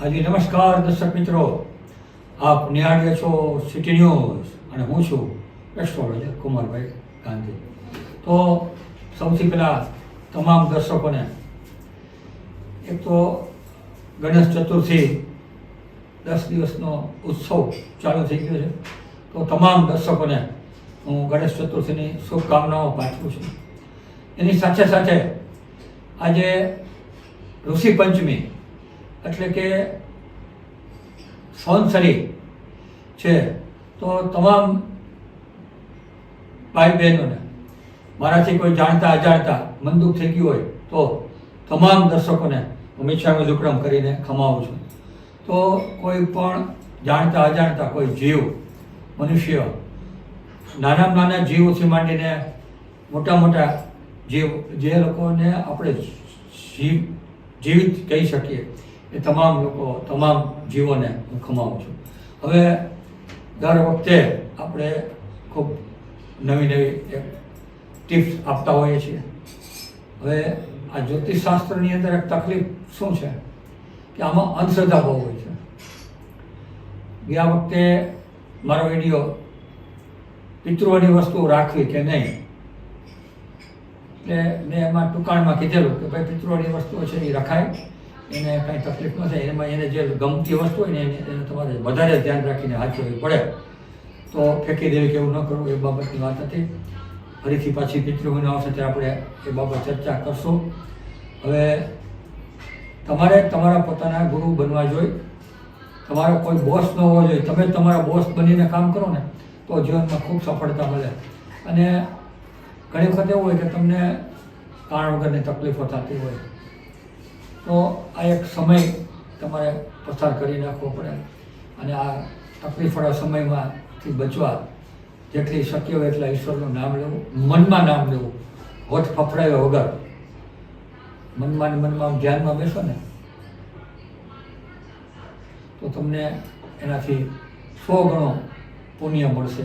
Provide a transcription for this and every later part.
આજે નમસ્કાર દર્શક મિત્રો. આપ નિહાળ્યા છો સિટી ન્યૂઝ અને હું છું એસ્ટ્રોલોજર કુમારભાઈ ગાંધી. તો સૌથી પહેલાં તમામ દર્શકોને એક તો ગણેશ ચતુર્થી દસ દિવસનો ઉત્સવ ચાલુ થઈ ગયો છે. તો તમામ દર્શકોને હું ગણેશ ચતુર્થીની શુભકામનાઓ પાઠવું છું. એની સાથે સાથે આજે ઋષિ પંચમી એટલે કે સંવત્સરી છે. તો તમામ ભાઈ બહેનોને મારાથી કોઈ જાણતા, અજાણતા મનદુખ થઈ ગયું હોય તો તમામ દર્શકોને હું મિચ્છામી કરીને ખમાવું છું. તો કોઈ પણ જાણતા, અજાણતા કોઈ જીવ, મનુષ્ય, નાનામાં નાના જીવોથી માંડીને મોટા મોટા જીવ, જે લોકોને આપણે જીવ જીવિત કહી શકીએ એ તમામ લોકો, તમામ જીવોને હું ખમાવું છું. હવે દર વખતે આપણે ખૂબ નવી નવી એક ટિપ્સ આપતા હોઈએ છીએ. હવે આ જ્યોતિષશાસ્ત્રની અંદર એક તકલીફ શું છે? કે આમાં અંધશ્રદ્ધા બહુ હોય છે. ગયા વખતે મારો વીડિયો પિતૃઓની વસ્તુ રાખવી કે નહીં? એટલે મેં એમાં ટૂંકાણમાં કીધેલું કે ભાઈ પિતૃઓની વસ્તુઓ છે એ રખાય. એને કાંઈ તકલીફ ન થાય, એમાં એને જે ગમતી વસ્તુ હોય ને એને તમારે વધારે ધ્યાન રાખીને હાચવવી પડે. તો ફેંકી દેવી કે એવું ન કરવું, એ બાબતની વાત હતી. ફરીથી પાછી પિતૃઓને આવશે ત્યારે આપણે એ બાબત ચર્ચા કરશું. હવે તમારે તમારા પોતાના ગુરુ બનવા જોઈએ. તમારો કોઈ બોસ ન હોવો જોઈએ. તમે તમારા બોસ બનીને કામ કરો ને, તો જીવનમાં ખૂબ સફળતા મળે. અને ઘણી વખત એવું હોય કે તમને કારણ વગરની તકલીફો થતી હોય. તો આ એક સમય તમારે પસાર કરી નાખવો પડે. અને આ તકલીફવાળા સમયમાંથી બચવા જેટલી શક્ય હોય એટલા ઈશ્વરનું નામ લેવું, મનમાં નામ લેવું, હોઠ ફફડાવ્યા વગર. મનમાં ને મનમાં ધ્યાનમાં બેસો ને. તો તમને એનાથી સો ગણો પુણ્ય મળશે.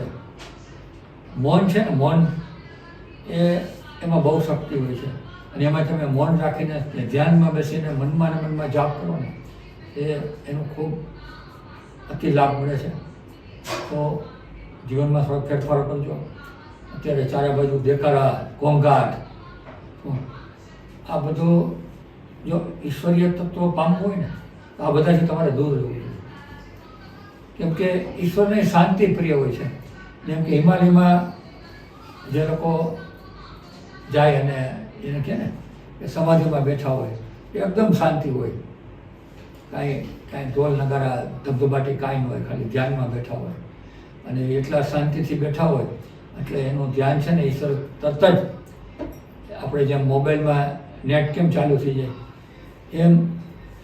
મૌન છે ને, મૌન એ એમાં બહુ શક્તિ હોય છે. અને એમાં તમે મૌન રાખીને ધ્યાનમાં બેસીને મનમાં ને મનમાં જાપ કરો ને, એ એનો ખૂબ અતિ લાભ મળે છે. તો જીવનમાં થોડો ફેરફારો કરજો. અત્યારે ચારે બાજુ દેકારા ઘોંઘાટ આ બધું જો ઈશ્વરીય તત્વો પામવું હોય ને, તો આ બધાથી તમારે દૂર રહેવું જોઈએ. કેમ કે ઈશ્વરને શાંતિ પ્રિય હોય છે. જેમ કે હિમાલયમાં જે લોકો જાય અને એને કહે ને કે સમાધિમાં બેઠા હોય, એ એકદમ શાંતિ હોય. કાંઈ કાંઈ ઢોલ નગારા, ધબધબાટી કાંઈ ન હોય, ખાલી ધ્યાનમાં બેઠા હોય. અને એટલા શાંતિથી બેઠા હોય, એટલે એનું ધ્યાન છે ને ઈશ્વર તરત જ આપણે જેમ મોબાઈલમાં નેટ કેમ ચાલુ થઈ જાય, એમ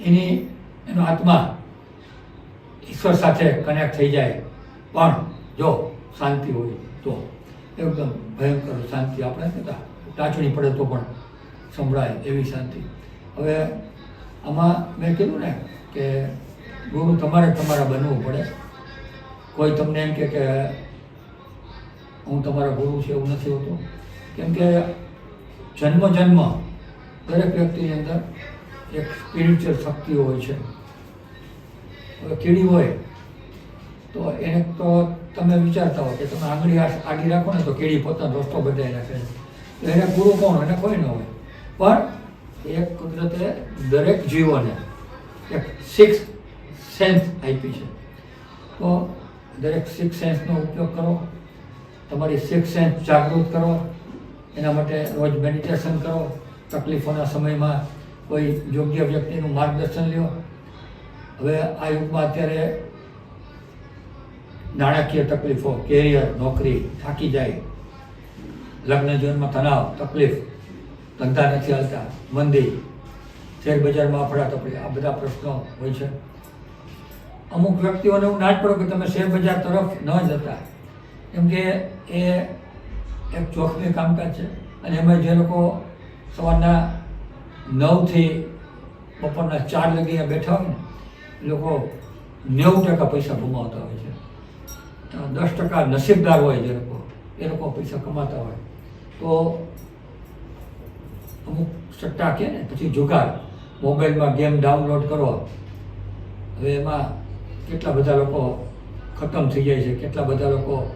એની, એનો આત્મા ઈશ્વર સાથે કનેક્ટ થઈ જાય. પણ જો શાંતિ હોય તો. એકદમ ભયંકર શાંતિ આપણે કહેતા. ટાંચણી પડે તો પણ સંભળાય એવી શાંતિ. હવે આમાં મેં કીધું ને કે ગુરુ તમારે તમારા બનવું પડે. કોઈ તમને એમ કે હું તમારા ગુરુ છે એવું નથી હોતું. કેમ કે જન્મ જન્મ દરેક વ્યક્તિની અંદર એક સ્પિરિચ્યુઅલ શક્તિઓ હોય છે. હવે કીડી હોય તો એને તો તમે વિચારતા હો કે તમે આંગળી આ- આડી રાખો ને તો કેળી પોતાનો રસ્તો બદલાઈ રાખે તો એને ગુરુ કોણ એને કોઈ ન હોય. પણ એક કુદરતે દરેક જીવોને એક સિક્સ સેન્સ આપી છે. તો દરેક સિક્સ સેન્સનો ઉપયોગ કરો. તમારી સિક્સ સેન્સ જાગૃત કરો. એના માટે રોજ મેડિટેશન કરો. તકલીફોના સમયમાં કોઈ યોગ્ય વ્યક્તિનું માર્ગદર્શન લ્યો. હવે આ યુગમાં અત્યારે નાણાકીય તકલીફો કેરિયર નોકરી થાકી જાય. લગ્ન જીવનમાં તણાવ, તકલીફ, ધંધા નથી હાલતા, મંદી, શેરબજારમાં અફડાતફડી આ બધા પ્રશ્નો હોય છે. અમુક વ્યક્તિઓને હું ના જ પડું કે તમે શેરબજાર તરફ ન જતા. કેમ કે એ એક જોખમી કામકાજ છે અને એમાં જે લોકો સવારના નવથી બપોરના ચાર લગી બેઠા હોય ને લોકો નેવું ટકા પૈસા ગુમાવતા હોય છે. દસ ટકા નસીબદાર હોય જે લોકો, એ લોકો પૈસા કમાતા હોય. તો અમુક સટ્ટા કે ને, પછી જુગાર. મોબાઈલમાં ગેમ ડાઉનલોડ કરો. હવે એમાં કેટલા બધા લોકો ખતમ થઈ જાય છે, કેટલા બધા લોકો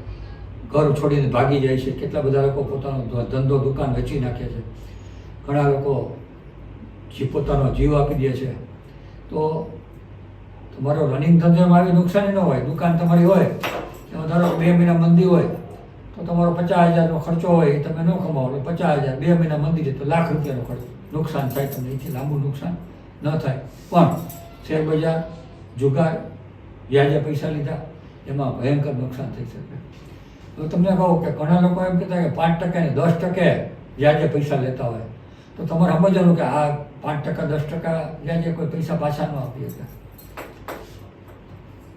ઘર છોડીને ભાગી જાય છે, કેટલા બધા લોકો પોતાનો ધંધો દુકાન વેચી નાખે છે. ઘણા લોકો જે પોતાનો જીવ આપી દે છે. તો તમારો રનિંગ ધંધામાં આવી નુકસાની ન હોય, દુકાન તમારી હોય એમાં ધારો બે મહિના મંદી હોય, તો તમારો પચાસ હજારનો ખર્ચો હોય તમે ન કમાવો પચાસ હજાર બે મહિના મંદી તો લાખ રૂપિયાનો ખર્ચ. નુકસાન થાય તમને, એથી લાંબુ નુકસાન ન થાય. પણ શેરબજાર જુગાર, વ્યાજે પૈસા લીધા, એમાં ભયંકર નુકસાન થઈ શકે. તો તમને કહું કે ઘણા લોકો એમ કહેતા કે પાંચ ટકા ને દસ ટકે વ્યાજે પૈસા લેતા હોય. તો તમારે સમજવાનું કે આ પાંચ ટકા, દસ ટકા વ્યાજે કોઈ પૈસા પાછા ન આપી શકે.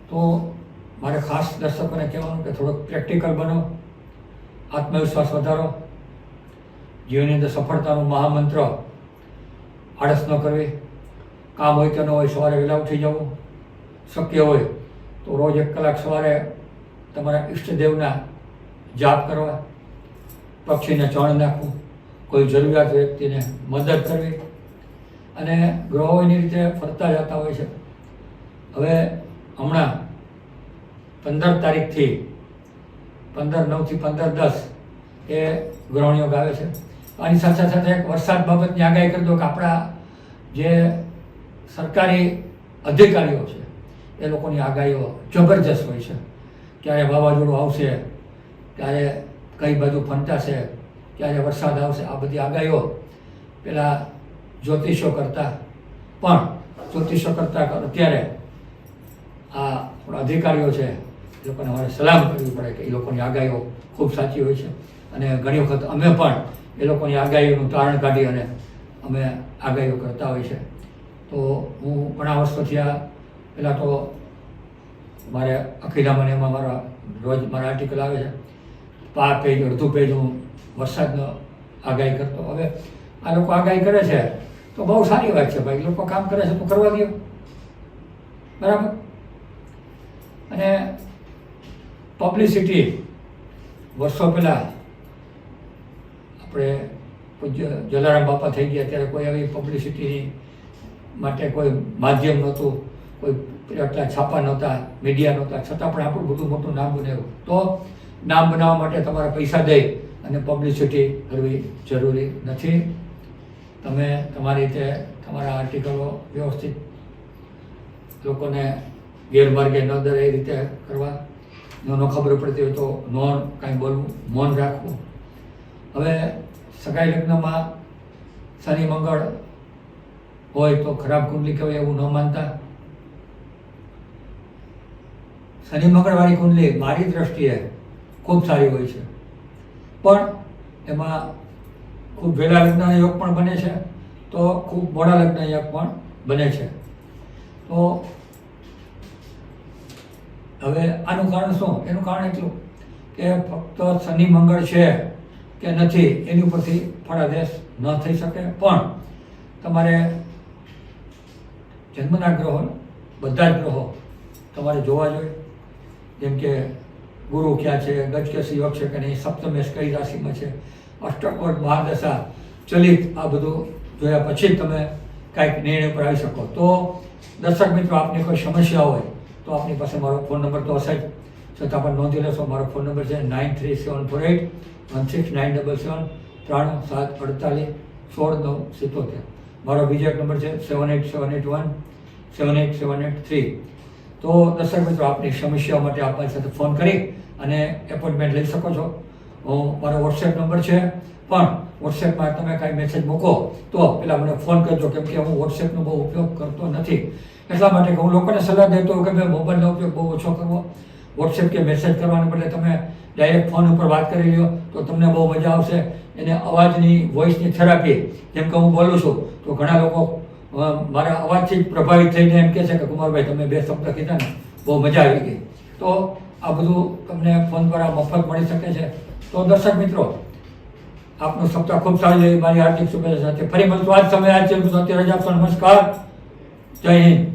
તો ખાસ દર્શકોને કહેવાનું કે થોડોક પ્રેક્ટિકલ બનો, આત્મવિશ્વાસ વધારો, જીવનની અંદર સફળતાનો મહામંત્ર આળસ ન કરવી, કામ હોય તો ન હોય સવારે વહેલા ઉઠી જવું, શક્ય હોય તો રોજ એક કલાક સવારે તમારા ઈષ્ટદેવના જાપ કરવા, પક્ષીને ચણ નાખવું, કોઈ જરૂરિયાત વ્યક્તિને મદદ કરવી અને ગ્રહો એની રીતે ફરતા જતા હોય છે. હવે હમણાં પંદર તારીખથી પંદર નવથી પંદર દસ એ ગ્રહણીઓ ગાવે છે. આની સાથે સાથે એક વરસાદ બાબતની આગાહી કરી દો કે આપણા જે સરકારી અધિકારીઓ છે, એ લોકોની આગાહીઓ જબરજસ્ત હોય છે. ક્યારે વાવાઝોડું આવશે, ક્યારે કઈ બાજુ ફંટાશે, ક્યારે વરસાદ આવશે, આ બધી આગાહીઓ પેલા જ્યોતિષો કરતા. પણ જ્યોતિષો કરતા અત્યારે આ અધિકારીઓ છે એ લોકોને અમારે સલામ કરવી પડે કે એ લોકોની આગાહીઓ ખૂબ સાચી હોય છે. અને ઘણી વખત અમે પણ એ લોકોની આગાહીઓનું તારણ કાઢી અને અમે આગાહીઓ કરતા હોય છે. તો હું ઘણા વર્ષોથી આ પહેલાં તો મારે અખિલામાં એમાં મારા રોજ મારા આર્ટિકલ આવે છે. પા પેજ અડધું પેજ હું વરસાદનો આગાહી કરતો. હવે આ લોકો આગાહી કરે છે તો બહુ સારી વાત છે ભાઈ. લોકો કામ કરે છે તો કરવા દો બરાબર? અને પબ્લિસિટી વર્ષો પહેલાં આપણે જલારામ બાપા થઈ ગયા ત્યારે કોઈ આવી પબ્લિસિટીની માટે કોઈ માધ્યમ નહોતું, કોઈ આટલા છાપા નહોતા મીડિયા નહોતા. છતાં પણ આપણું બધું મોટું નામ બનાવ્યું. તો નામ બનાવવા માટે તમારે પૈસા દઈ અને પબ્લિસિટી કરવી જરૂરી નથી. તમે તમારી રીતે તમારા આર્ટિકલો વ્યવસ્થિત લોકોને ગેરમાર્ગે ન દરે એ રીતે કરવા. ન ખબર પડતી હોય તો ન કાંઈ બોલવું, મૌન રાખવું. હવે સગાઈ લગ્નમાં શનિ મંગળ હોય તો ખરાબ કુંડલી કહેવાય એવું ન માનતા. શનિ મંગળવાળી કુંડલી મારી દ્રષ્ટિએ ખૂબ સારી હોય છે. પણ એમાં ખૂબ વહેલા લગ્નના યોગ પણ બને છે, તો ખૂબ મોડા લગ્ન યોગ પણ બને છે. તો હવે આનું કારણ શું? એનું કારણ એટલું કે ફક્ત શનિ મંગળ છે કે નથી, એની ઉપરથી ફળાદેશ ન થઈ શકે. પણ તમારે જન્મના ગ્રહો બધા જ ગ્રહો તમારે જોવા જોઈએ. જેમ કે ગુરુ ક્યાં છે ગજકેસી યોગ છે કે નહીં સપ્તમેશ કઈ રાશિમાં છે, અષ્ટકોટ, મહાદશા, ચલિત, આ બધું જોયા પછી જ તમે કાંઈક નિર્ણય પર આવી શકો. તો દર્શક મિત્રો, આપની કોઈ સમસ્યા હોય તો આપની પાસે મારો ફોન નંબર તો હશે જ. છતાં પણ નોંધી લેશો, મારો ફોન નંબર છે nine three seven four eight one six nine double seven, ત્રાણું સાત અડતાલીસ સોળ નવ સિત્તોતેર. મારો બીજો નંબર છે seven eight seven eight one, seven eight seven eight three. તો દર્શક મિત્રો, આપની સમસ્યાઓ માટે આપ મારી સાથે ફોન કરી અને એપોઇન્ટમેન્ટ લઈ શકો છો. હું મારો વોટ્સએપ નંબર છે પણ વોટ્સએપમાં તમે કાંઈ મેસેજ મૂકો, તો પહેલાં મને ફોન કરજો, કેમ કે હું વોટ્સએપનો બહુ ઉપયોગ કરતો નથી. એટલા માટે કે હું લોકોને સલાહ દેતો કે ભાઈ મોબાઈલનો ઉપયોગ બહુ ઓછો કરવો. વોટ્સએપ કે મેસેજ કરવાને બદલે તમે ડાયરેક્ટ ફોન ઉપર વાત કરી લ્યો, તો તમને બહુ મજા આવશે. એને અવાજની વોઇસની થેરાપી જેમ કે હું બોલું છું, તો ઘણા લોકો મારા અવાજથી પ્રભાવિત થઈને એમ કહે છે કે, કુમારભાઈ, તમે બે શબ્દ કીધા ને, બહુ મજા આવી ગઈ. તો આ બધું તમને ફોન દ્વારા મફત મળી શકે છે. તો દર્શક મિત્રો આપનું સપ્તાહ ખૂબ સારો જાય, મારી હાર્દિક શુભેચ્છા સાથે. ફરી મળતું આજ સમય, આજ સાથે રજા નમસ્કાર. જય હિન્દ.